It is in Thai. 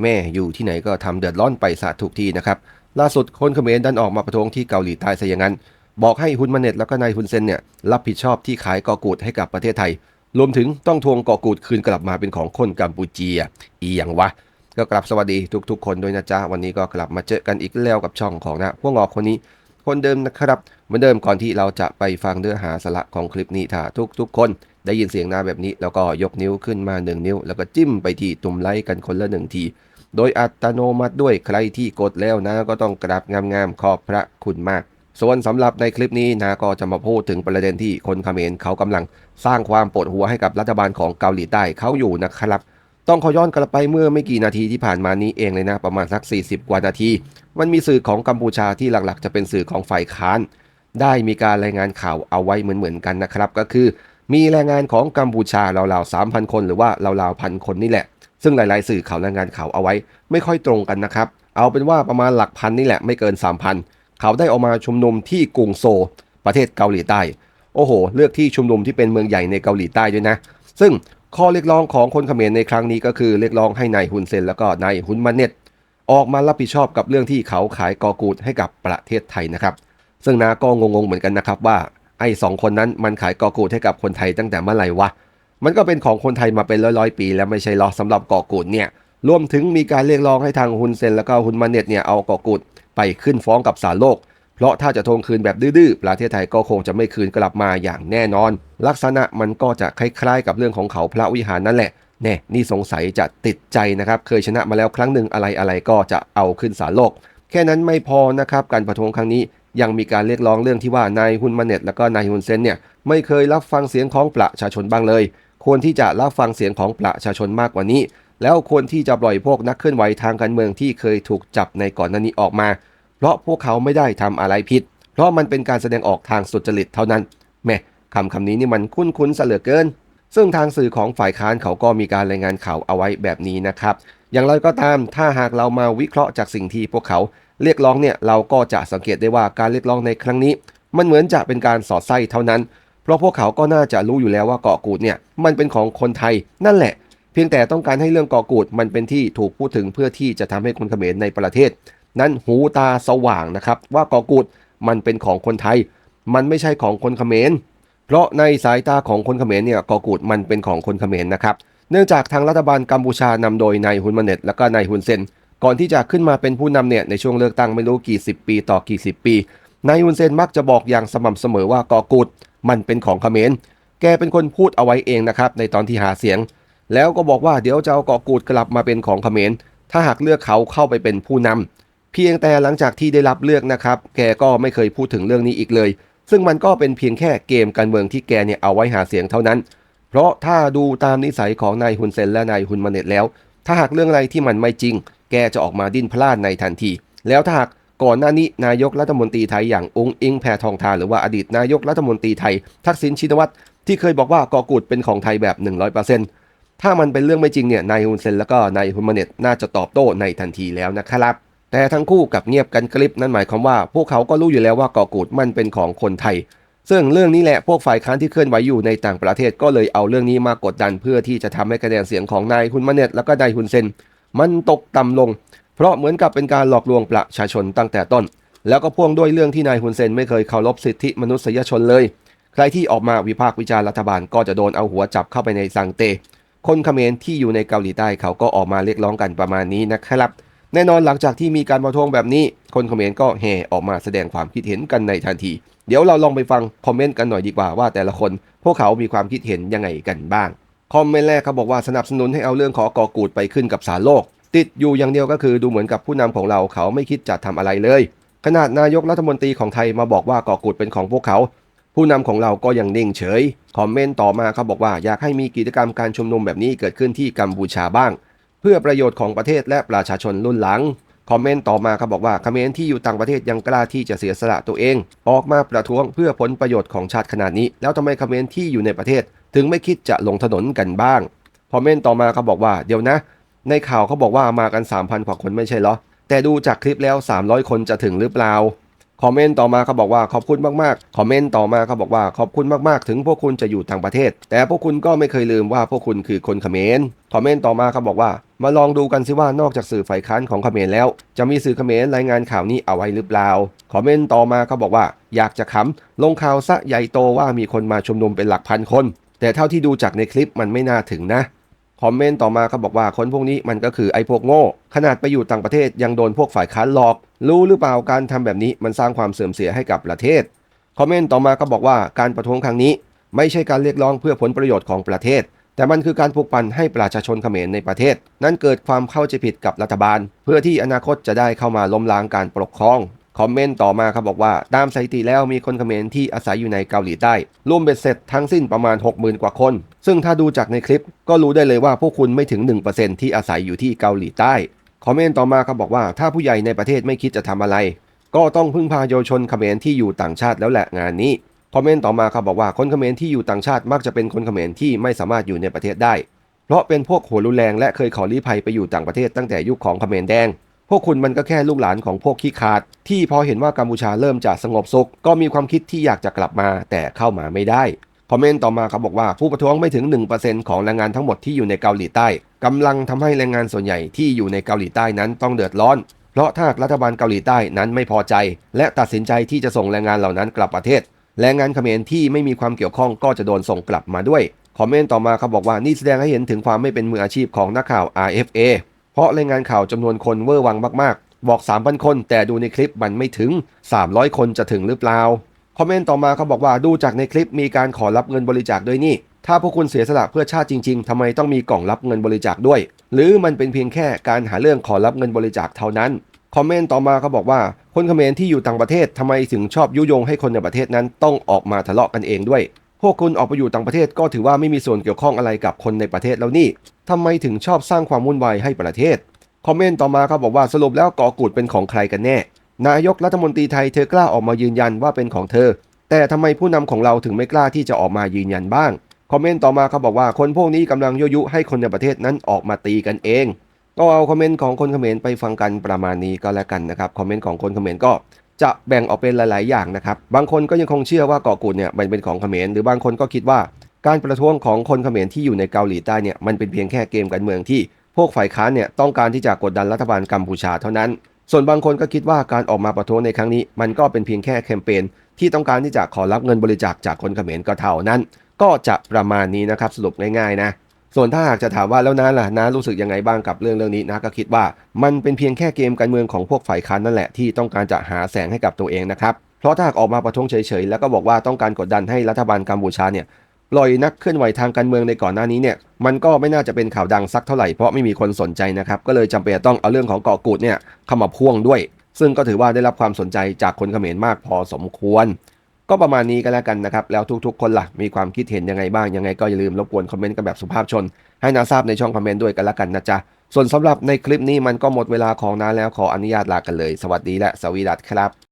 แม่อยู่ที่ไหนก็ทำเดือดร้อนไปสะทุกที่นะครับ ล่าสุดคนเขมรดันออกมาประท้วงที่เกาหลีใต้ซะอย่างนั้น บอกให้ฮุนมาเน็ตแล้วก็นายฮุนเซนเนี่ยรับผิดชอบที่ขายกอกูดให้กับประเทศไทย รวมถึงต้องทวงกอกูดคืนกลับมาเป็นของคนกัมพูเจีย อีอย่างวะ ก็กลับสวัสดีทุกๆ คนด้วยนะจ๊ะวันนี้ก็กลับมาเจอกันอีกแล้วกับช่องของนะพวกงอกคนนี้คนเดิมนะครับเหมือนเดิมก่อนที่เราจะไปฟังเนื้อหาสาระของคลิปนี้ถ้าทุกๆ คน ได้ยินเสียงนาแบบนี้ แล้วก็ยกนิ้วขึ้นมา 1 นิ้ว แล้วก็จิ้มไปที่ตุ่มไลค์กันคนละหนึ่งที โดยอัตโนมัติด้วยใครที่กดแล้วนะก็ต้องกราบงามๆขอบพระคุณมากส่วนสำหรับในคลิปนี้นะก็จะมาพูดถึงประเด็นที่คนเขมรเขากำลังสร้างความปวดหัวให้กับรัฐบาลของเกาหลีใต้เขาอยู่นะครับ ต้องขอย้อนกลับไปเมื่อไม่กี่นาทีที่ผ่านมานี้เองเลยนะ ประมาณสัก 40 กว่านาที มันมีสื่อของกัมพูชาที่หลักๆ จะเป็นสื่อของฝ่ายค้าน ได้มีการรายงานข่าวเอาไว้เหมือนๆกันนะครับ ก็คือ มีแรงงานของกัมพูชาราวๆ3,000คนหรือว่าราวๆพันคนนี่แหละ ซึ่งหลายๆสื่อเขารายงานข่าวเอาไว้ ไม่ค่อยตรงกันนะครับ เอาเป็นว่าประมาณหลักพันนี่แหละไม่เกิน 3,000 เขาได้ออกมาชุมนุมที่กรุงโซ ประเทศเกาหลีใต้ โอ้โห เลือกที่ชุมนุมที่เป็นเมืองใหญ่ในเกาหลีใต้ด้วยนะ ซึ่งข้อเรียกร้องของคนเขมรในครั้งนี้ก็คือเรียกร้องให้นายฮุนเซนแล้วก็นายฮุนมาเน็ตออกมารับผิดชอบกับเรื่องที่เขาขายกอกูดให้กับประเทศไทยนะครับ ซึ่งนาก็งงๆเหมือนกันนะครับว่า ไอ้สองคนนั้นมันขายกอกูดให้กับคนไทยตั้งแต่เมื่อไหร่วะ มันก็เป็นของคนไทยมาเป็นร้อยๆปี แล้วไม่ใช่หรอสำหรับกอกูดเนี่ย รวมถึงมีการเรียกร้องให้ทางฮุนเซนแล้วก็ฮุนมาเน็ตเนี่ยเอากอกูดไปขึ้นฟ้องกับศาลโลก เพราะถ้าจะทวงคืนแบบดื้อๆ ประเทศไทยก็คงจะไม่คืนกลับมาอย่างแน่นอน ลักษณะมันก็จะคล้ายๆ กับเรื่องของเขาพระวิหารนั่นแหละ แน่นี่สงสัยจะติดใจนะครับ เคยชนะมาแล้วครั้งหนึ่งอะไรอะไรก็จะเอาขึ้นศาลโลก แค่นั้นไม่พอนะครับ การประท้วงครั้งนี้ ยังมีการเรียกร้องเรื่องที่ว่านายฮุนมาเน็ตแล้วก็นายฮุนเซนเนี่ยไม่เคยรับฟังเสียงของประชาชนบ้างเลย ควรที่จะรับฟังเสียงของประชาชนมากกว่านี้ แล้วควรที่จะปล่อยพวกนักเคลื่อนไหวทางการเมืองที่เคยถูกจับในก่อนหน้านี้ออกมา เพราะพวกเขาไม่ได้ทำอะไรผิด เพราะมันเป็นการแสดงออกทางสุจริตเท่านั้นแม่คำคำนี้นี่มันคุ้นๆซะเหลือเกิน ซึ่งทางสื่อของฝ่ายค้านเขาก็มีการรายงานข่าวเอาไว้แบบนี้นะครับ อย่างไรก็ตาม ถ้าหากเรามาวิเคราะห์จากสิ่งที่พวกเขา เรียกร้องเนี่ยเราก็จะสังเกตได้ว่าการเรียกร้องในครั้งนี้ มันเหมือนจะเป็นการสอดไส้เท่านั้น เพราะพวกเขาก็น่าจะรู้อยู่แล้วว่าเกาะกูดเนี่ยมันเป็นของคนไทยนั่นแหละ เพียงแต่ต้องการให้เรื่องเกาะกูดมันเป็นที่ถูกพูดถึงเพื่อที่จะทำให้คนเขมรในประเทศ นั้นหูตาสว่างนะครับว่าเกาะกูดมันเป็นของคนไทย มันไม่ใช่ของคนเขมรเพราะในสายตาของคนเขมรเนี่ยกอกูดมันเป็นของคนเขมรนะครับ เนื่องจากทางรัฐบาลกัมพูชานำโดยนายฮุนมาเน็ตและก็นายฮุนเซน ก่อนที่จะขึ้นมาเป็นผู้นำเนี่ยในช่วงเลือกตั้งไม่รู้กี่สิบปีต่อกี่สิบปีนายฮุนเซนมักจะบอกอย่างสม่ำเสมอว่ากอกูดมันเป็นของเขมรแกเป็นคนพูดเอาไว้เองนะครับในตอนที่หาเสียง แล้วก็บอกว่าเดี๋ยวจะเอากอกูดกลับมาเป็นของเขมรถ้าหากเลือกเขาเข้าไปเป็นผู้นำเพียงแต่หลังจากที่ได้รับเลือกนะครับ แกก็ไม่เคยพูดถึงเรื่องนี้อีกเลย ซึ่งมันก็เป็นเพียงแค่เกมการเมืองที่แกเนี่ยเอาไว้หาเสียงเท่านั้น เพราะถ้าดูตามนิสัยของนายฮุนเซนและนายฮุนมาเน็ตแล้ว ถ้าหากเรื่องอะไรที่มันไม่จริง แกจะออกมาดิ้นพลาดในทันที แล้วถ้าหากก่อนหน้านี้นายกรัฐมนตรีไทยอย่างองค์อิงแพทองทานหรือว่าอดีตนายกรัฐมนตรีไทย ทักษิณชินวัตรที่เคยบอกว่ากอกูดเป็นของไทยแบบ 100%ถ้ามันเป็นเรื่องไม่จริงเนี่ยนายฮุนเซนแล้วก็นายฮุนมาเนตน่าจะตอบโต้ในทันทีแล้วนะครับแต่ทั้งคู่กับเงียบกันกริบนั่นหมายความว่า พวกเขาก็รู้อยู่แล้วว่ากาะกูดมันเป็นของคนไทย ซึ่งเรื่องนี้แหละพวกฝ่ายค้านที่เคลื่อนไหวอยู่ในต่างประเทศก็เลยเอาเรื่องนี้มากดดันเพื่อที่จะทำให้คะแนนเสียงของนายฮุนมาเนตแล้วก็นายฮุนเซนมันตกต่ำลง เพราะเหมือนกับเป็นการหลอกลวงประชาชนตั้งแต่ต้น แล้วก็พ่วงด้วยเรื่องที่นายฮุนเซนไม่เคยเคารพสิทธิมนุษยชนเลย ใครที่ออกมาวิพากษ์วิจารณ์รัฐบาลก็จะโดนเอาหัวจับเข้าไปในสังเต คนเขมรที่อยู่ในเกาหลีใต้เขาก็ออกมาเรียกร้องกันประมาณนี้นะครับ แน่นอนหลังจากที่มีการประท้วงแบบนี้ คนคอมเขมรก็แห่ออกมาแสดงความคิดเห็นกันในทันที เดี๋ยวเราลองไปฟังคอมเมนต์กันหน่อยดีกว่าว่าแต่ละคน พวกเขามีความคิดเห็นยังไงกันบ้าง คอมเมนต์แรกเขาบอกว่าสนับสนุนให้เอาเรื่องขอกอกูดไปขึ้นกับศาลโลก ติดอยู่อย่างเดียวก็คือดูเหมือนกับผู้นำของเราเขาไม่คิดจะทำอะไรเลย ขนาดนายกรัฐมนตรีของไทยมาบอกว่ากอกูดเป็นของพวกเขา ผู้นำของเราก็ยังนิ่งเฉย คอมเมนต์ต่อมาเขาบอกว่าอยากให้มีกิจกรรมการชุมนุมแบบนี้เกิดขึ้นที่กัมพูชาบ้าง เพื่อประโยชน์ของประเทศและประชาชนรุ่นหลัง คอมเมนต์ต่อมาเขาบอกว่าคอมเขมรที่อยู่ต่างประเทศยังกล้าที่จะเสียสละตัวเอง ออกมาประท้วงเพื่อผลประโยชน์ของชาติขนาดนี้ แล้วทำไมคอมเขมรที่อยู่ในประเทศ ถึงไม่คิดจะลงถนนกันบ้าง คอมเมนต์ต่อมาเขาบอกว่าเดี๋ยวนะ ในข่าวเขาบอกว่ามากัน 3,000กว่าคนไม่ใช่เหรอแต่ดูจากคลิปแล้ว 300 คนจะถึงหรือเปล่า คอมเมนต์ต่อมาเขาบอกว่าขอบคุณมากๆ คอมเมนต์ต่อมาเขาบอกว่าขอบคุณมากๆ ถึงพวกคุณจะอยู่ต่างประเทศ แต่พวกคุณก็ไม่เคยลืมว่าพวกคุณคือคนเขมร คอมเมนต์ต่อมาเขาบอกว่า มาลองดูกันสิว่านอกจากสื่อฝ่ายค้านของเขมรแล้ว จะมีสื่อเขมรรายงานข่าวนี้เอาไว้หรือเปล่า คอมเมนต์ต่อมาเขาบอกว่า อยากจะขำลงข่าวซะใหญ่โตว่ามีคนมาชุมนุมเป็นหลักพันคน แต่เท่าที่ดูจากในคลิปมันไม่น่าถึงนะ คอมเมนต์ต่อมาเขาบอกว่าคนพวกนี้มันก็คือไอ้พวกโง่ ขนาดไปอยู่ต่างประเทศยังโดนพวกฝ่ายค้านหลอก รู้หรือเปล่าการทำแบบนี้มันสร้างความเสื่อมเสียให้กับประเทศ คอมเมนต์ต่อมาก็บอกว่าการประท้วงครั้งนี้ ไม่ใช่การเรียกร้องเพื่อผลประโยชน์ของประเทศ แต่มันคือการปลุกปั่นให้ประชาชนเขมรในประเทศ นั้นเกิดความเข้าใจผิดกับรัฐบาล เพื่อที่อนาคตจะได้เข้ามาล้มล้างการปกครอง คอมเมนต์ต่อมาครับบอกว่า ตามสถิติแล้วมีคนเขมรที่อาศัยอยู่ในเกาหลีใต้รวมเบ็ดเสร็จทั้งสิ้นประมาณ 60,000 กว่าคน ซึ่งถ้าดูจากในคลิป ก็รู้ได้เลยว่าพวกคุณไม่ถึง 1%ที่อาศัยอยู่ที่เกาหลีใต้คอมเมนต์ต่อมาครับบอกว่าถ้าผู้ใหญ่ในประเทศไม่คิดจะทำอะไร ก็ต้องพึ่งพาเยาวชนเขมรที่อยู่ต่างชาติแล้วแหละงานนี้คอมเมนต์ต่อมาครับบอกว่าคนเขมรที่อยู่ต่างชาติมักจะเป็นคนเขมรที่ไม่สามารถอยู่ในประเทศได้ เพราะเป็นพวกหัวรุนแรงและเคยขอลี้ภัยไปอยู่ต่างประเทศตั้งแต่ยุคของเขมรแดง พวกคุณมันก็แค่ลูกหลานของพวกขี้ขาด ที่พอเห็นว่ากัมพูชาเริ่มจะสงบสุข ก็มีความคิดที่อยากจะกลับมาแต่เข้ามาไม่ได้ คอมเมนต์ต่อมาเขาบบอกว่าผู้ประท้วงไม่ถึง 1%ของแรงงานทั้งหมดที่อยู่ในเกาหลีใต้กำลังทำให้แรงงานส่วนใหญ่ที่อยู่ในเกาหลีใต้นั้นต้องเดือดร้อน เพราะถ้ารัฐบาลเกาหลีใต้นั้นไม่พอใจ และตัดสินใจที่จะส่งแรงงานเหล่านั้นกลับประเทศ แรงงานเขมรที่ไม่มีความเกี่ยวข้องก็จะโดนส่งกลับมาด้วย คอมเมนต์ต่อมาเขาบอกว่านี่แสดงให้เห็นถึงความไม่เป็นมืออาชีพของนักข่าว RFA เพราะรายงานข่าวจำนวนคนเวอร์วังมากๆ บอก 3,000 คน แต่ดูในคลิปมันไม่ถึง 300 คนจะถึงหรือเปล่า คอมเมนต์ต่อมาเขาบอกว่าดูจากในคลิปมีการขอรับเงินบริจาคด้วยนี่ ถ้าพวกคุณเสียสละเพื่อชาติจริงๆทำไมต้องมีกล่องรับเงินบริจาคด้วย หรือมันเป็นเพียงแค่การหาเรื่องขอรับเงินบริจาคเท่านั้นคอมเมนต์ต่อมาเขาบอกว่าคนเขมรที่อยู่ต่างประเทศทำไมถึงชอบยุยงให้คนในประเทศนั้นต้องออกมาทะเลาะกันเองด้วย พวกคุณออกไปอยู่ต่างประเทศก็ถือว่าไม่มีส่วนเกี่ยวข้องอะไรกับคนในประเทศแล้วนี่ทำไมถึงชอบสร้างความวุ่นวายให้ประเทศ คอมเมนต์ต่อมาเขาบอกว่าสรุปแล้วกอกูดเป็นของใครกันแน่ นายกรัฐมนตรีไทยเธอกล้าออกมายืนยันว่าเป็นของเธอ แต่ทำไมผู้นำของเราถึงไม่กล้าที่จะออกมายืนยันบ้าง คอมเมนต์ต่อมาเขาบอกว่าคนพวกนี้กำลังยั่วยุให้คนในประเทศนั้นออกมาตีกันเอง ก็เอาคอมเมนต์ของคนเขมรไปฟังกันประมาณนี้ก็แล้วกันนะครับ คอมเมนต์ของคนเขมรก็ จะแบ่งออกเป็นหลาย ๆ อย่างนะครับ บางคนก็ยังคงเชื่อว่าเกาะกูดเนี่ยมันเป็นของเขมร หรือบางคนก็คิดว่าการประท้วงของคนเขมรที่อยู่ในเกาหลีใต้เนี่ยมันเป็นเพียงแค่เกมการเมืองที่ พวกฝ่ายค้านเนี่ยต้องการที่จะกดดันรัฐบาลกัมพูชาเท่านั้น ส่วนบางคนก็คิดว่าการออกมาประท้วงในครั้งนี้ มันก็เป็นเพียงแค่แคมเปญที่ต้องการที่จะขอรับเงินบริจาคจากคนเขมรก็เท่านั้น ก็จะประมาณนี้นะครับสรุปง่าย ๆ นะ ส่วนถ้าหากจะถามว่าแล้วนะล่ะนะรู้สึกยังไงบ้างกับเรื่องเรื่องนี้นะก็คิดว่า มันเป็นเพียงแค่เกมการเมืองของพวกฝ่ายค้านนั่นแหละที่ต้องการจะหาแสงให้กับตัวเองนะครับเพราะถ้าหากออกมาประท้วงเฉยๆแล้วก็บอกว่าต้องการกดดันให้รัฐบาลกัมพูชาเนี่ยปล่อยนักเคลื่อนไหวทางการเมืองในก่อนหน้านี้เนี่ยมันก็ไม่น่าจะเป็นข่าวดังสักเท่าไหร่เพราะไม่มีคนสนใจนะครับก็เลยจำเป็นต้องเอาเรื่องของเกาะกูดเนี่ยเข้ามาพ่วงด้วย ซึ่งก็ถือว่าได้รับความสนใจจากคนเขมรมากพอสมควร ก็ประมาณนี้ก็แล้วกันนะครับ แล้วทุกๆ คนล่ะมีความคิดเห็นยังไงบ้าง ยังไงก็อย่าลืมรบกวนคอมเมนต์กันแบบสุภาพชน ให้นาทราบในช่องคอมเมนต์ด้วยกันละกันนะจ๊ะ ส่วนสำหรับในคลิปนี้มันก็หมดเวลาของน้าแล้วขออนุญาตลากันเลย สวัสดีและสวีดัสครับ